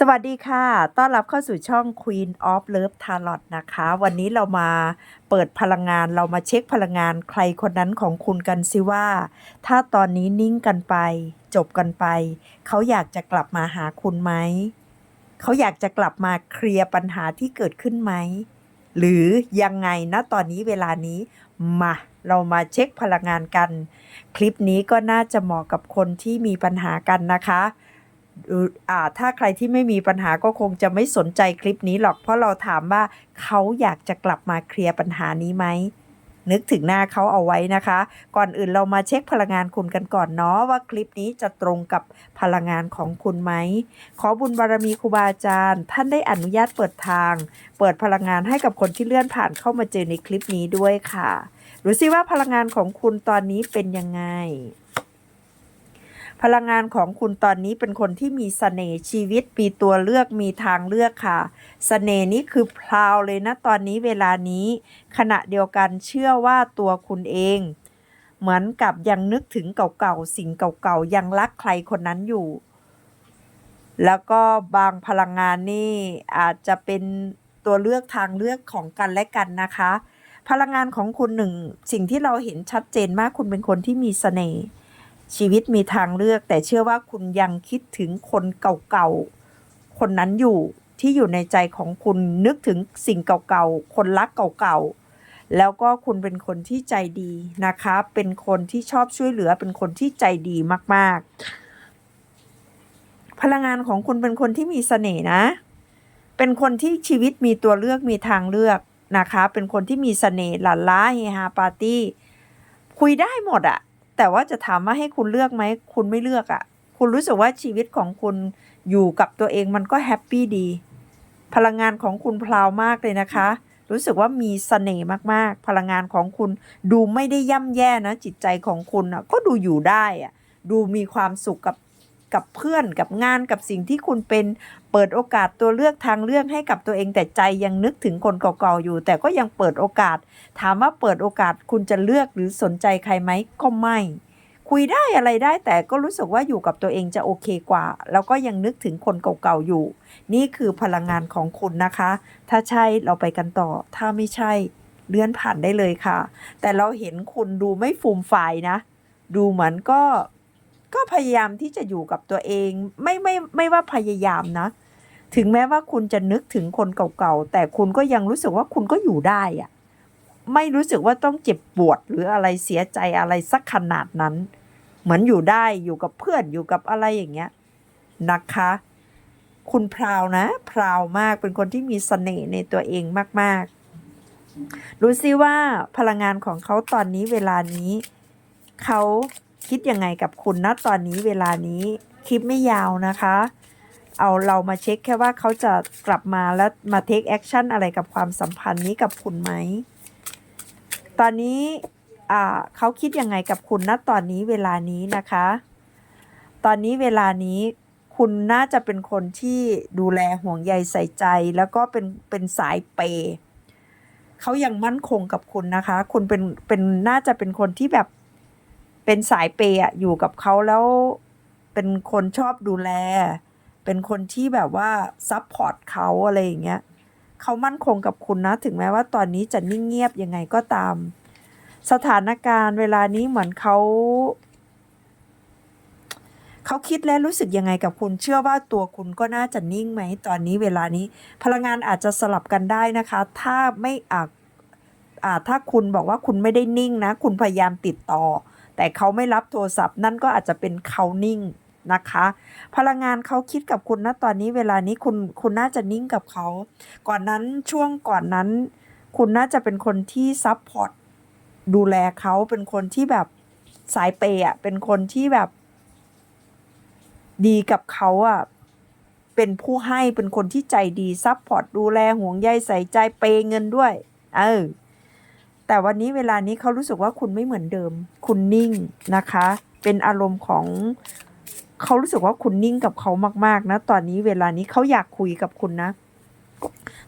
สวัสดีค่ะ ต้อนรับเข้าสู่ช่อง Queen of Love Tarot นะคะ วันนี้เรามาเปิดพลังงาน เรามาเช็คพลังงานใครคนนั้นของคุณกันสิว่า ถ้าตอนนี้นิ่งกันไป จบกันไป เขาอยากจะกลับมาหาคุณไหม เขาอยากจะกลับมาเคลียร์ปัญหาที่เกิดขึ้นไหม หรือยังไงนะตอนนี้เวลานี้ มา เรามาเช็คพลังงานกัน คลิปนี้ก็น่าจะเหมาะกับคนที่มีปัญหากันนะคะ ถ้าใครที่ไม่มีปัญหาก็คงจะไม่สนใจคลิปนี้หรอก เพราะเราถามว่าเขาอยากจะกลับมาเคลียร์ปัญหานี้ไหมนึกถึงหน้าเขาเอาไว้นะคะ ก่อนอื่นเรามาเช็คพลังงานคุณกันก่อนเนาะว่าคลิปนี้จะตรงกับพลังงานของคุณไหม ขอบุญบารมีครูบาอาจารย์ ท่านได้อนุญาตเปิดทาง เปิดพลังงานให้กับคนที่เลื่อนผ่านเข้ามาเจอในคลิปนี้ด้วยค่ะ ดูสิว่าพลังงานของคุณตอนนี้เป็นยังไง พลังงานของคุณตอนนี้เป็นคนที่มีเสน่ห์ชีวิตมีตัวเลือกมีทางเลือกค่ะเสน่ห์นี้คือพลาวเลยนะตอนนี้เวลานี้ ขณะเดียวกันเชื่อว่าตัวคุณเอง เหมือนกับยังนึกถึงเก่าๆสิ่งเก่าๆยังรักใครคนนั้นอยู่ แล้วก็บางพลังงานนี่อาจจะเป็นตัวเลือกทางเลือกของกันและกันนะคะ พลังงานของคุณหนึ่งสิ่งที่เราเห็นชัดเจนมากคุณเป็นคนที่มีเสน่ห์ ชีวิตมีทางเลือก แต่เชื่อว่าคุณยังคิดถึงคนเก่าๆ คนนั้นอยู่ที่อยู่ในใจของคุณนึกถึงสิ่งเก่าๆ คนรักเก่าๆ แล้วก็คุณเป็นคนที่ใจดีนะคะ เป็นคนที่ชอบช่วยเหลือ เป็นคนที่ใจดีมากๆ พลังงานของคุณเป็นคนที่มีเสน่ห์นะ เป็นคนที่ชีวิตมีตัวเลือกมีทางเลือกนะคะ เป็นคนที่มีเสน่ห์หลานล้าเฮฮาปาร์ตี้ คุยได้หมดอะ แต่ว่าจะถามว่าให้คุณเลือกไหม คุณไม่เลือกอะคุณรู้สึกว่าชีวิตของคุณอยู่กับตัวเองมันก็แฮปปี้ดี พลังงานของคุณพลาวมากเลยนะคะ รู้สึกว่ามีเสน่ห์มากๆ พลังงานของคุณดูไม่ได้ย่ำแย่นะ จิตใจของคุณอะก็ดูอยู่ได้อะดูมีความสุขกับกับเพื่อนกับงานกับสิ่งที่คุณเป็น เปิดโอกาสตัวเลือกทางเลือกให้กับตัวเองแต่ใจยังนึกถึงคนเก่าๆอยู่ แต่ก็ยังเปิดโอกาส ถามว่าเปิดโอกาสคุณจะเลือกหรือสนใจใครไหมก็ไม่ คุยได้อะไรได้แต่ก็รู้สึกว่าอยู่กับตัวเองจะโอเคกว่า แล้วก็ยังนึกถึงคนเก่าๆอยู่ นี่คือพลังงานของคุณนะคะ ถ้าใช่เราไปกันต่อ ถ้าไม่ใช่เลื่อนผ่านได้เลยค่ะ แต่เราเห็นคุณดูไม่ฟูมฝ่ายนะ ดูเหมือนก็ก็พยายามที่จะอยู่กับตัวเอง ไม่ไม่ไม่ว่าพยายามนะ ถึงแม้ว่าคุณจะนึกถึงคนเก่าๆ แต่คุณก็ยังรู้สึกว่าคุณก็อยู่ได้อะไม่รู้สึกว่าต้องเจ็บปวดหรืออะไรเสียใจอะไรสักขนาดนั้น เหมือนอยู่ได้อยู่กับเพื่อนอยู่กับอะไรอย่างเงี้ยนะคะ คุณพราวนะ พราวมากเป็นคนที่มีเสน่ห์ในตัวเองมากๆ รู้ซิว่าพลังงานของเขาตอนนี้เวลานี้ เขาคิดยังไงกับคุณนะตอนนี้เวลานี้คลิปไม่ยาวนะคะ เอาเรามาเช็คแค่ว่าเขาจะกลับมาแล้วมาเทคแอคชั่นอะไรกับความสัมพันธ์นี้กับคุณไหม ตอนนี้เขาคิดยังไงกับคุณนะตอนนี้เวลานี้นะคะ ตอนนี้เวลานี้คุณน่าจะเป็นคนที่ดูแลห่วงใยใส่ใจ แล้วก็เป็นเป็นสายเปย์เขายังมั่นคงกับคุณนะคะ คุณเป็นเป็นน่าจะเป็นคนที่แบบเป็นสายเปย์ออยู่กับเขาแล้วเป็นคนชอบดูแล เป็นคนที่แบบว่าซัพพอร์ตเขาอะไรอย่างเงี้ยเขามั่นคงกับคุณนะ ถึงแม้ว่าตอนนี้จะนิ่งเงียบยังไงก็ตาม สถานการณ์เวลานี้เหมือนเขาเขาคิดและรู้สึกยังไงกับคุณเชื่อว่าตัวคุณก็น่าจะนิ่งไหมตอนนี้เวลานี้ พลังงานอาจจะสลับกันได้นะคะ ถ้าไม่อาจอาถ้าคุณบอกว่าคุณไม่ได้นิ่งนะ คุณพยายามติดต่อ แต่เขาไม่รับโทรศัพท์นั่นก็อาจจะเป็นเขานิ่ง นะคะ พลังงานเขาคิดกับคุณนะตอนนี้เวลานี้คุณคุณน่าจะนิ่งกับเขา ก่อนนั้นช่วงก่อนนั้น คุณน่าจะเป็นคนที่ซัพพอร์ตดูแลเขาเป็นคนที่แบบสายเปย์อะเป็นคนที่แบบ ดีกับเขาอะเป็นผู้ให้เป็นคนที่ใจดีซัพพอร์ตดูแลห่วงใยใส่ใจเปย์เงินด้วย เออแต่วันนี้เวลานี้เขารู้สึกว่าคุณไม่เหมือนเดิม คุณนิ่งนะคะ เป็นอารมณ์ของ เขารู้สึกว่าคุณนิ่งกับเขามากๆ นะ ตอนนี้เวลานี้เขาอยากคุยกับคุณนะ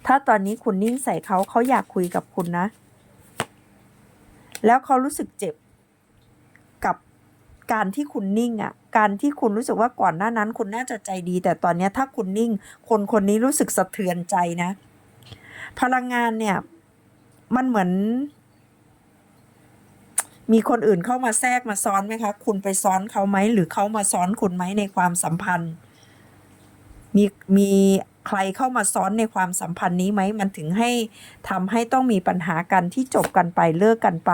ถ้าตอนนี้คุณนิ่งใส่เขาเขาอยากคุยกับคุณนะ แล้วเขารู้สึกเจ็บกับการที่คุณนิ่งอะการที่คุณรู้สึกว่าก่อนหน้านั้น คุณน่าจะใจดี แต่ตอนนี้ถ้าคุณนิ่ง คนคนนี้รู้สึกสะเทือนใจนะ พลังงานเนี่ย มันเหมือน มีคนอื่นเข้ามาแทรกมาซ้อนไหมคะ คุณไปซ้อนเขาไหม หรือเขามาซ้อนคุณไหมในความสัมพันธ์ มีมีใครเข้ามาซ้อนในความสัมพันธ์นี้ไหม มันถึงให้ทำให้ต้องมีปัญหากันที่จบกันไปเลิกกันไป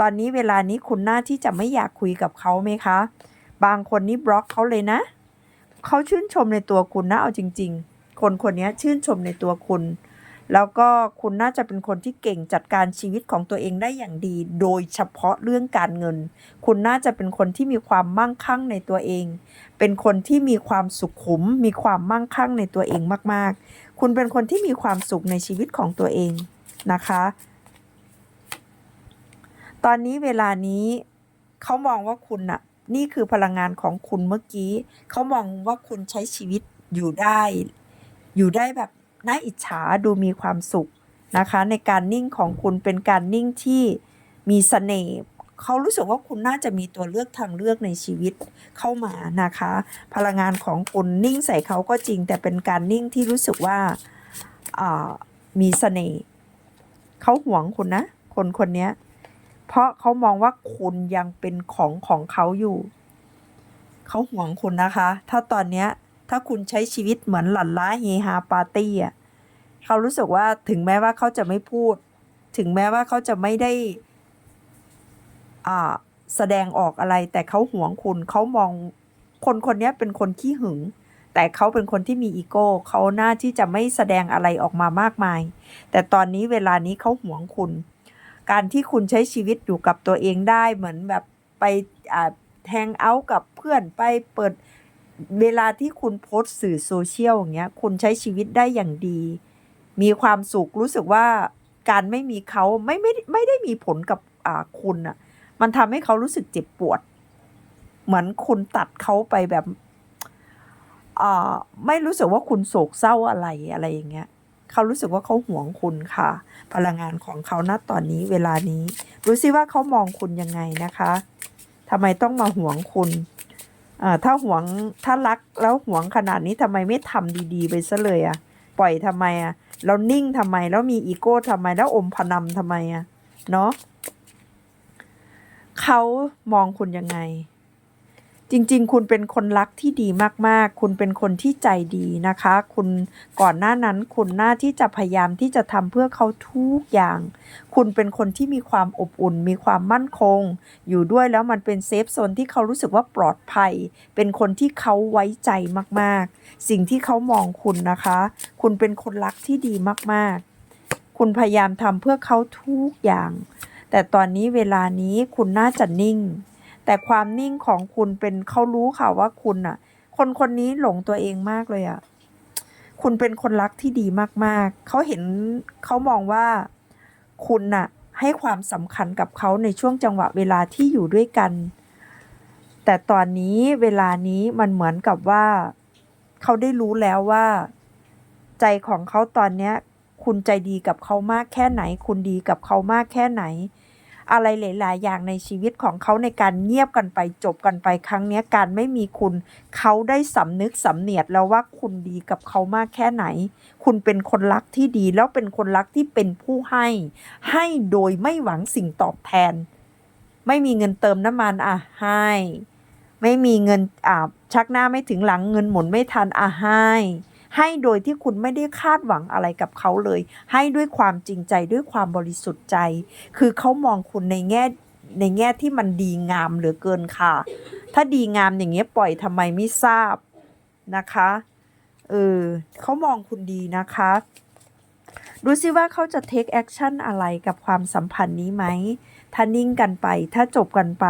ตอนนี้เวลานี้คุณน่าที่จะไม่อยากคุยกับเขาไหมคะ บางคนนี่บล็อกเขาเลยนะ เขาชื่นชมในตัวคุณนะเอาจริง ๆ คนคนนี้ชื่นชมในตัวคุณ แล้วก็คุณน่าจะเป็นคนที่เก่งจัดการชีวิตของตัวเองได้อย่างดี โดยเฉพาะเรื่องการเงิน คุณน่าจะเป็นคนที่มีความมั่งคั่งในตัวเอง เป็นคนที่มีความสุขุม มีความมั่งคั่งในตัวเองมาก ๆ คุณเป็นคนที่มีความสุขในชีวิตของตัวเองนะคะ ตอนนี้เวลานี้เขามองว่าคุณน่ะนี่คือพลังงานของคุณเมื่อกี้ เขามองว่าคุณใช้ชีวิตอยู่ได้ อยู่ได้แบบ น่าอิจฉาดูมีความสุขนะคะ ในการนิ่งของคุณเป็นการนิ่งที่มีเสน่ห์เขารู้สึกว่าคุณน่าจะมีตัวเลือกทางเลือกในชีวิตเข้ามานะคะ พลังงานของคุณนิ่งใส่เขาก็จริง แต่เป็นการนิ่งที่รู้สึกว่ามีเสน่ห์เขาหวงคุณนะ คนคนนี้เพราะเขามองว่าคุณยังเป็นของของเขาอยู่ เขาหวงคุณนะคะ ถ้าตอนนี้ ถ้าคุณใช้ชีวิตเหมือนหลั่นล้าเฮฮาปาร์ตี้อะเขารู้สึกว่าถึงแม้ว่าเขาจะไม่พูด ถึงแม้ว่าเขาจะไม่ได้อ่าแสดงออกอะไร แต่เขาหวงคุณเขามองคนคนนี้เป็นคนขี้หึง แต่เขาเป็นคนที่มีอีโก้เขาหน้าที่จะไม่แสดงอะไรออกมามากมาย แต่ตอนนี้เวลานี้เขาหวงคุณ การที่คุณใช้ชีวิตอยู่กับตัวเองได้เหมือนแบบไปอ่าแฮงเอาท์กับเพื่อนไปเปิด เวลาที่คุณโพสต์สื่อโซเชียลอย่างเงี้ย คุณใช้ชีวิตได้อย่างดี มีความสุขรู้สึกว่าการไม่มีเขาไม่ไม่ไม่ได้มีผลกับอ่าคุณอะมันทำให้เขารู้สึกเจ็บปวด เหมือนคุณตัดเขาไปแบบอ่าไม่รู้สึกว่าคุณโศกเศร้าอะไรอะไรอย่างเงี้ยเขารู้สึกว่าเขาห่วงคุณค่ะ พลังงานของเขาณตอนนี้เวลานี้ดูซิว่าเขามองคุณยังไงนะคะทำไมต้องมาห่วงคุณ ถ้าหวงถ้ารักแล้วหวงขนาดนี้ทำไมไม่ทำดีๆ ไปซะเลยอะ่ะปล่อยทำไมอะ่ะแล้วนิ่งทำไมแล้วมีอีโก้ทำไมแล้วอมพนำทำไมอะเนาะเขามองคุณยังไง จริงๆ คุณเป็นคนรักที่ดีมากๆ คุณเป็นคนที่ใจดีนะคะ คุณก่อนหน้านั้นคุณหน้าที่จะพยายามที่จะทำเพื่อเขาทุกอย่าง คุณเป็นคนที่มีความอบอุ่น มีความมั่นคง อยู่ด้วยแล้วมันเป็นเซฟโซนที่เขารู้สึกว่าปลอดภัย เป็นคนที่เขาไว้ใจมากๆ สิ่งที่เขามองคุณนะคะ คุณเป็นคนรักที่ดีมากๆ คุณพยายามทำเพื่อเขาทุกอย่าง แต่ตอนนี้เวลานี้คุณน่าจะนิ่ง แต่ความนิ่งของคุณเป็นเขารู้ค่ะว่าคุณอะคนคนนี้หลงตัวเองมากเลยอะคุณเป็นคนรักที่ดีมากๆ เขาเห็นเขามองว่าคุณน่ะให้ความสำคัญกับเขาในช่วงจังหวะเวลาที่อยู่ด้วยกัน แต่ตอนนี้เวลานี้มันเหมือนกับว่า เขาได้รู้แล้วว่า ใจของเขาตอนเนี้ย คุณใจดีกับเขามากแค่ไหน คุณดีกับเขามากแค่ไหน อะไรหลาย ๆ อย่างในชีวิตของเขาในการเงียบกันไปจบกันไปครั้งนี้การไม่มีคุณ เขาได้สำนึกสำเนียดแล้วว่าคุณดีกับเขามากแค่ไหน คุณเป็นคนรักที่ดีแล้วเป็นคนรักที่เป็นผู้ให้ ให้โดยไม่หวังสิ่งตอบแทน ไม่มีเงินเติมน้ำมันอะให้ ไม่มีเงินอ่าชักหน้าไม่ถึงหลังเงินหมุนไม่ทันอะให้ ให้โดยที่คุณไม่ได้คาดหวังอะไรกับเขาเลย ให้ด้วยความจริงใจด้วยความบริสุทธิ์ใจ คือเขามองคุณในแง่ในแง่ที่มันดีงามเหลือเกินค่ะ ถ้าดีงามอย่างเงี้ยปล่อยทำไมไม่ทราบนะคะเออเขามองคุณดีนะคะดูซิว่าเขาจะ take action อะไรกับความสัมพันธ์นี้ไหมถ้านิ่งกันไป ถ้าจบกันไป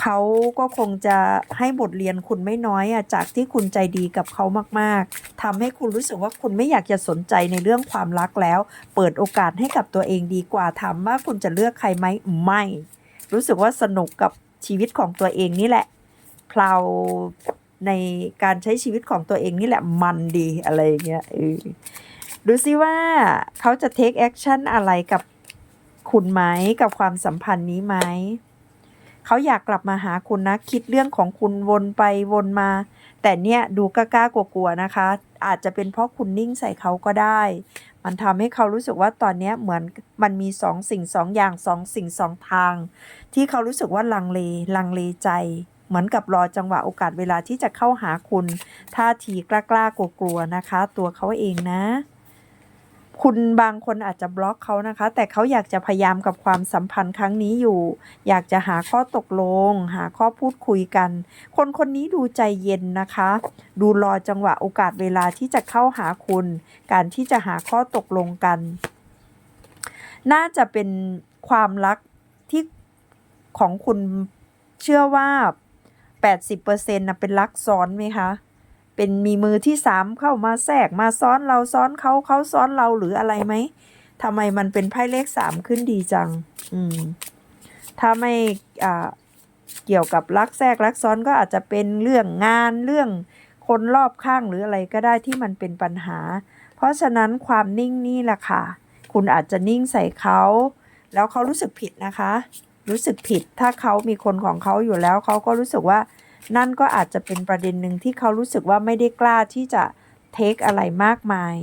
เขาก็คงจะให้บทเรียนคุณไม่น้อยอะจากที่คุณใจดีกับเขามากๆทำให้คุณรู้สึกว่าคุณไม่อยากจะสนใจในเรื่องความรักแล้ว เปิดโอกาสให้กับตัวเองดีกว่าถามว่าคุณจะเลือกใครไหมไม่ รู้สึกว่าสนุกกับชีวิตของตัวเองนี่แหละเพลาในการใช้ชีวิตของตัวเองนี่แหละมันดีอะไรเงี้ยเออดูซิว่าเขาจะ take action อะไรกับคุณไหมกับความสัมพันธ์นี้ไหม เขาอยากกลับมาหาคุณนะ คิดเรื่องของคุณวนไปวนมา แต่เนี่ยดูกล้าๆกลัวๆนะคะ อาจจะเป็นเพราะคุณนิ่งใส่เขาก็ได้ มันทำให้เขารู้สึกว่าตอนเนี้ยเหมือนมันมีสองสิ่งสองอย่างสองสิ่งสองทาง ที่เขารู้สึกว่าลังเลลังเลใจ เหมือนกับรอจังหวะโอกาสเวลาที่จะเข้าหาคุณท่าทีกล้าๆกลัวๆนะคะ ตัวเขาเองนะ คุณบางคนอาจจะบล็อกเขานะคะ แต่เขาอยากจะพยายามกับความสัมพันธ์ครั้งนี้อยู่ อยากจะหาข้อตกลง หาข้อพูดคุยกัน คนคนนี้ดูใจเย็นนะคะ ดูรอจังหวะโอกาสเวลาที่จะเข้าหาคุณ การที่จะหาข้อตกลงกัน น่าจะเป็นความรักที่ของคุณเชื่อว่า 80%นะเป็นรักซ้อนไหมคะ เป็นมีมือที่สามเข้ามาแทรกมาซ้อนเราซ้อนเขาเขาซ้อนเราหรืออะไรไหมทำไมมันเป็นไพ่เลขสามขึ้นดีจัง อืม ถ้าไม่อ่าเกี่ยวกับรักแทรกรักซ้อนก็อาจจะเป็นเรื่องงานเรื่องคนรอบข้างหรืออะไรก็ได้ที่มันเป็นปัญหา เพราะฉะนั้นความนิ่งนี่แหละค่ะ คุณอาจจะนิ่งใส่เขา แล้วเขารู้สึกผิดนะคะ รู้สึกผิดถ้าเขามีคนของเขาอยู่แล้วเขาก็รู้สึกว่า นั่นก็อาจจะเป็นประเด็นหนึ่งที่เขารู้สึกว่าไม่ได้กล้าที่จะเทคอะไรมากมาย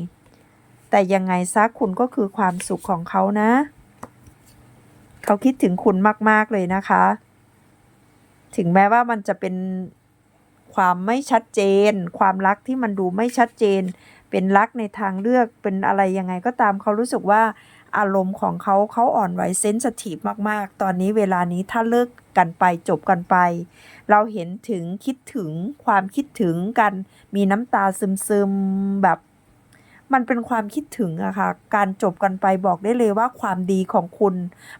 แต่ยังไงซะคุณก็คือความสุขของเขานะ เขาคิดถึงคุณมาก ๆ เลยนะคะ ถึงแม้ว่ามันจะเป็นความไม่ชัดเจน ความรักที่มันดูไม่ชัดเจน เป็นรักในทางเลือกเป็นอะไรยังไงก็ตามเขารู้สึกว่า อารมณ์ของเขาเขาอ่อนไหวเซนสทีฟมากๆ ตอนนี้เวลานี้ถ้าเลิกกันไปจบกันไป เราเห็นถึงคิดถึงความคิดถึงกันมีน้ำตาซึมๆแบบ มันเป็นความคิดถึงอะค่ะการจบกันไปบอกได้เลยว่าความดีของคุณ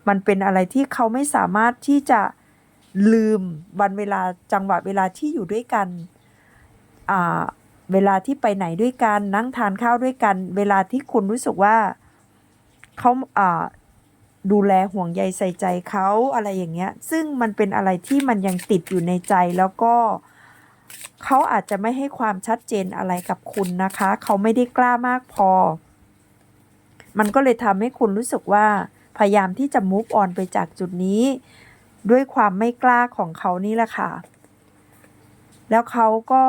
มันเป็นอะไรที่เขาไม่สามารถที่จะลืมวันเวลาจังหวะเวลาที่อยู่ด้วยกันอ่าเวลาที่ไปไหนด้วยกันนั่งทานข้าวด้วยกัน เวลาที่คุณรู้สึกว่า เขาอ่าดูแลห่วงใยใส่ใจเขาอะไรอย่างเงี้ย ซึ่งมันเป็นอะไรที่มันยังติดอยู่ในใจแล้วก็เขาอาจจะไม่ให้ความชัดเจนอะไรกับคุณนะคะ เขาไม่ได้กล้ามากพอ มันก็เลยทำให้คุณรู้สึกว่า พยายามที่จะ move on ไปจากจุดนี้ ด้วยความไม่กล้าของเขานี่แหละค่ะ แล้วเขาก็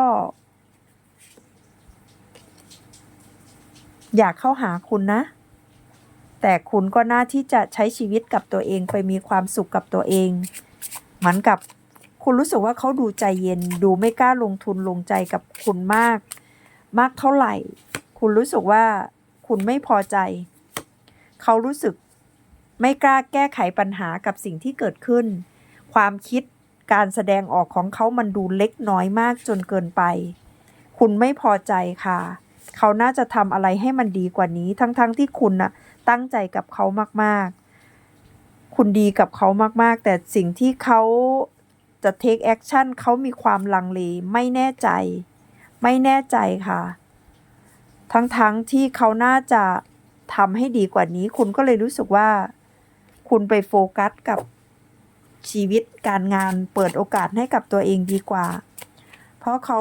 อยากเข้าหาคุณนะ แต่คุณก็น่าที่จะใช้ชีวิตกับตัวเองไปมีความสุขกับตัวเอง เหมือนกับคุณรู้สึกว่าเขาดูใจเย็น ดูไม่กล้าลงทุนลงใจกับคุณมาก มากเท่าไหร่ คุณรู้สึกว่าคุณไม่พอใจ เขารู้สึกไม่กล้าแก้ไขปัญหากับสิ่งที่เกิดขึ้น ความคิดการแสดงออกของเขามันดูเล็กน้อยมากจนเกินไป คุณไม่พอใจค่ะ เขาน่าจะทำอะไรให้มันดีกว่านี้ ทั้งๆทที่คุณน่ะ ตั้งใจกับเขามากๆ คุณดีกับเขามากๆ แต่สิ่งที่เขาจะ take action เขามีความลังเลไม่แน่ใจ ไม่แน่ใจค่ะ ทั้งๆทที่เขาน่าจะทำให้ดีกว่านี้ คุณก็เลยรู้สึกว่า คุณไปโฟกัสกับชีวิตการงานเปิดโอกาสให้กับตัวเองดีกว่า เพราะเขา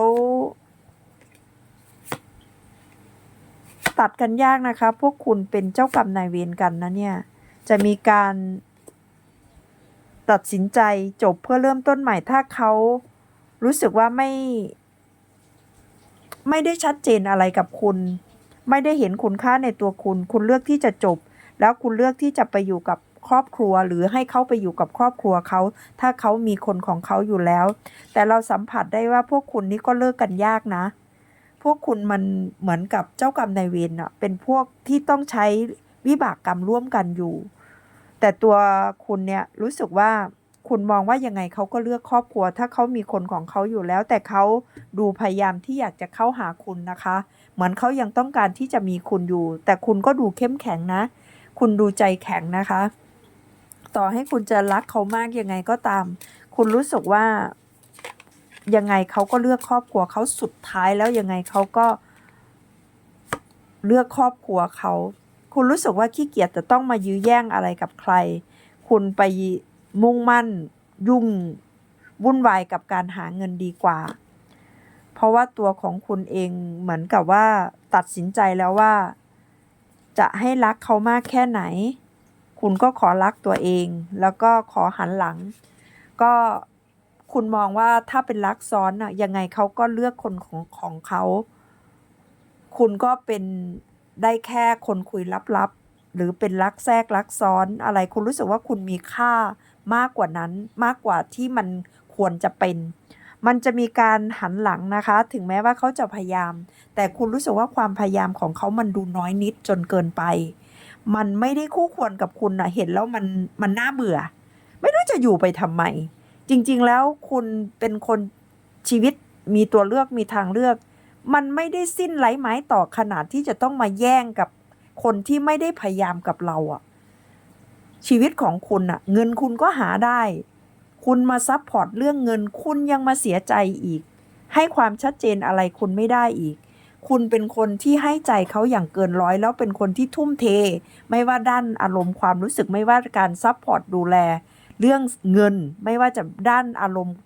ตัดกันยากนะคะ พวกคุณเป็นเจ้ากรรมนายเวรกันนะเนี่ย จะมีการตัดสินใจจบเพื่อเริ่มต้นใหม่ถ้าเขารู้สึกว่าไม่ ไม่ได้ชัดเจนอะไรกับคุณ ไม่ได้เห็นคุณค่าในตัวคุณ คุณเลือกที่จะจบ แล้วคุณเลือกที่จะไปอยู่กับครอบครัวหรือให้เขาไปอยู่กับครอบครัวเขา ถ้าเขามีคนของเขาอยู่แล้ว แต่เราสัมผัสได้ว่าพวกคุณนี่ก็เลิกกันยากนะ พวกคุณมันเหมือนกับเจ้ากรรมนายเวรอะเป็นพวกที่ต้องใช้วิบากกรรมร่วมกันอยู่ แต่ตัวคุณเนี่ยรู้สึกว่าคุณมองว่ายังไงเขาก็เลือกครอบครัว ถ้าเขามีคนของเขาอยู่แล้ว แต่เขาดูพยายามที่อยากจะเข้าหาคุณนะคะ เหมือนเขายังต้องการที่จะมีคุณอยู่ แต่คุณก็ดูเข้มแข็งนะ คุณดูใจแข็งนะคะ ต่อให้คุณจะรักเขามากยังไงก็ตาม คุณรู้สึกว่า ยังไงเขาก็เลือกครอบครัวเขาสุดท้ายแล้วยังไงเขาก็ เลือกครอบครัวเขา คุณรู้สึกว่าขี้เกียจจะต้องมายื้อแย่งอะไรกับใคร คุณไปมุ่งมั่นยุ่งวุ่นวายกับการหาเงินดีกว่า เพราะว่าตัวของคุณเองเหมือนกับว่าตัดสินใจแล้วว่า จะให้รักเขามากแค่ไหน คุณก็ขอรักตัวเอง แล้วก็ขอหันหลัง ก็ คุณมองว่าถ้าเป็นรักซ้อนน่ะยังไงเขาก็เลือกคนของของเขาคุณก็เป็นได้แค่คนคุยลับๆ หรือเป็นรักแทรกรักซ้อนอะไรคุณรู้สึกว่าคุณมีค่ามากกว่านั้นมากกว่าที่มันควรจะเป็น มันจะมีการหันหลังนะคะ ถึงแม้ว่าเขาจะพยายาม แต่คุณรู้สึกว่าความพยายามของเขามันดูน้อยนิดจนเกินไป มันไม่ได้คู่ควรกับคุณนะเห็นแล้วมันมันน่าเบื่อ ไม่รู้จะอยู่ไปทำไม จริง ๆ แล้วคุณเป็นคนชีวิตมีตัวเลือกมีทางเลือก มันไม่ได้สิ้นไร้ไม้ต่อขนาดที่จะต้องมาแย่งกับคนที่ไม่ได้พยายามกับเราอะชีวิตของคุณอะเงินคุณก็หาได้ คุณมาซับพอร์ตเรื่องเงิน คุณยังมาเสียใจอีก ให้ความชัดเจนอะไรคุณไม่ได้อีก คุณเป็นคนที่ให้ใจเขาอย่างเกินร้อยแล้วเป็นคนที่ทุ่มเท ไม่ว่าด้านอารมณ์ความรู้สึกไม่ว่าการซับพอร์ตดูแล เรื่องเงินไม่ว่าจะด้านอารมณ์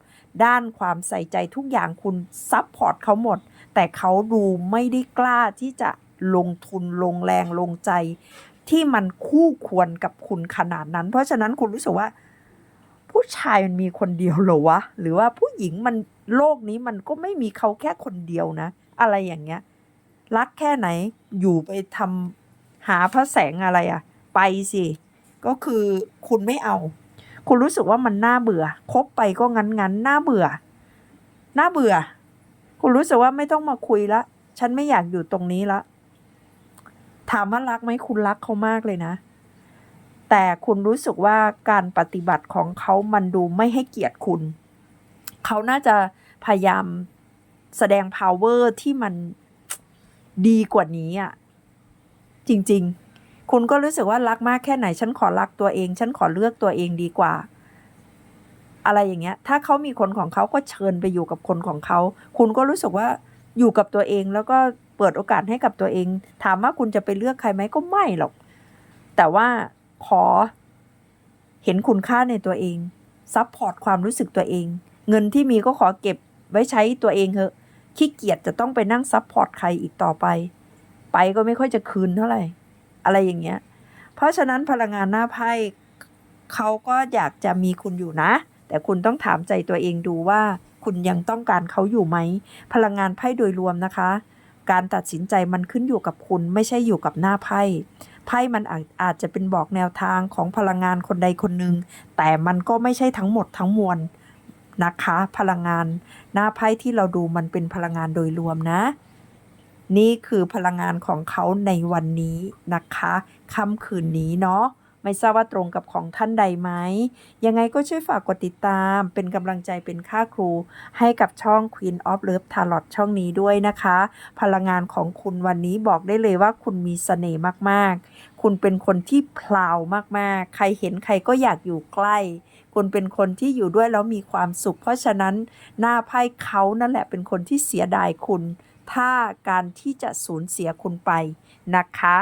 ด้านความใส่ใจทุกอย่างคุณซับพอร์ตเขาหมด แต่เขาดูไม่ได้กล้าที่จะลงทุนลงแรงลงใจ ที่มันคู่ควรกับคุณขนาดนั้น เพราะฉะนั้นคุณรู้สึกว่า ผู้ชายมันมีคนเดียวหรอวะ หรือว่าผู้หญิงมันโลกนี้มันก็ไม่มีเขาแค่คนเดียวนะ อะไรอย่างเงี้ย รักแค่ไหนอยู่ไปทำหาพระแสงอะไรอะไปสิ ก็คือคุณไม่เอา คุณรู้สึกว่ามันน่าเบื่อคบไปก็งั้นงั้นน่าเบื่อน่าเบื่อ คุณรู้สึกว่าไม่ต้องมาคุยละ ฉันไม่อยากอยู่ตรงนี้ละ ถามว่ารักไหมคุณรักเขามากเลยนะ แต่คุณรู้สึกว่าการปฏิบัติของเขามันดูไม่ให้เกียรติคุณ เขาน่าจะพยายามแสดง power ที่มันดีกว่านี้อะ จริง ๆ คุณก็รู้สึกว่ารักมากแค่ไหน ฉันขอรักตัวเอง ฉันขอเลือกตัวเองดีกว่า อะไรอย่างเงี้ย ถ้าเขามีคนของเขาก็เชิญไปอยู่กับคนของเขา คุณก็รู้สึกว่าอยู่กับตัวเองแล้วก็เปิดโอกาสให้กับตัวเอง ถามว่าคุณจะไปเลือกใครไหมก็ไม่หรอก แต่ว่าขอเห็นคุณค่าในตัวเอง ซัพพอร์ตความรู้สึกตัวเอง เงินที่มีก็ขอเก็บไว้ใช้ตัวเองเถอะ ขี้เกียจจะต้องไปนั่งซัพพอร์ตใครอีกต่อไป ไปก็ไม่ค่อยจะคืนเท่าไหร่ อะไรอย่างเงี้ย เพราะฉะนั้นพลังงานหน้าไพ่เขาก็อยากจะมีคุณอยู่นะ แต่คุณต้องถามใจตัวเองดูว่า คุณยังต้องการเขาอยู่ไหม พลังงานไพ่โดยรวมนะคะ การตัดสินใจมันขึ้นอยู่กับคุณไม่ใช่อยู่กับหน้าไพ่ไพ่มันอาจอาจจะเป็นบอกแนวทางของพลังงานคนใดคนหนึ่งแต่มันก็ไม่ใช่ทั้งหมดทั้งมวลนะคะ พลังงานหน้าไพ่ที่เราดูมันเป็นพลังงานโดยรวมนะ นี่คือพลังงานของเขาในวันนี้นะคะค่ำคืนนี้เนาะไม่ทราบว่าตรงกับของท่านใดไหม ยังไงก็ช่วยฝากกดติดตาม เป็นกำลังใจเป็นค่าครู ให้กับช่อง Queen of Love Tarot ช่องนี้ด้วยนะคะ พลังงานของคุณวันนี้บอกได้เลยว่าคุณมีเสน่ห์มากๆ คุณเป็นคนที่พลาวมากๆ ใครเห็นใครก็อยากอยู่ใกล้ คุณเป็นคนที่อยู่ด้วยแล้วมีความสุข เพราะฉะนั้นหน้าไพ่เขานั่นแหละเป็นคนที่เสียดายคุณ ถ้าการที่จะสูญเสียคุณไปนะคะ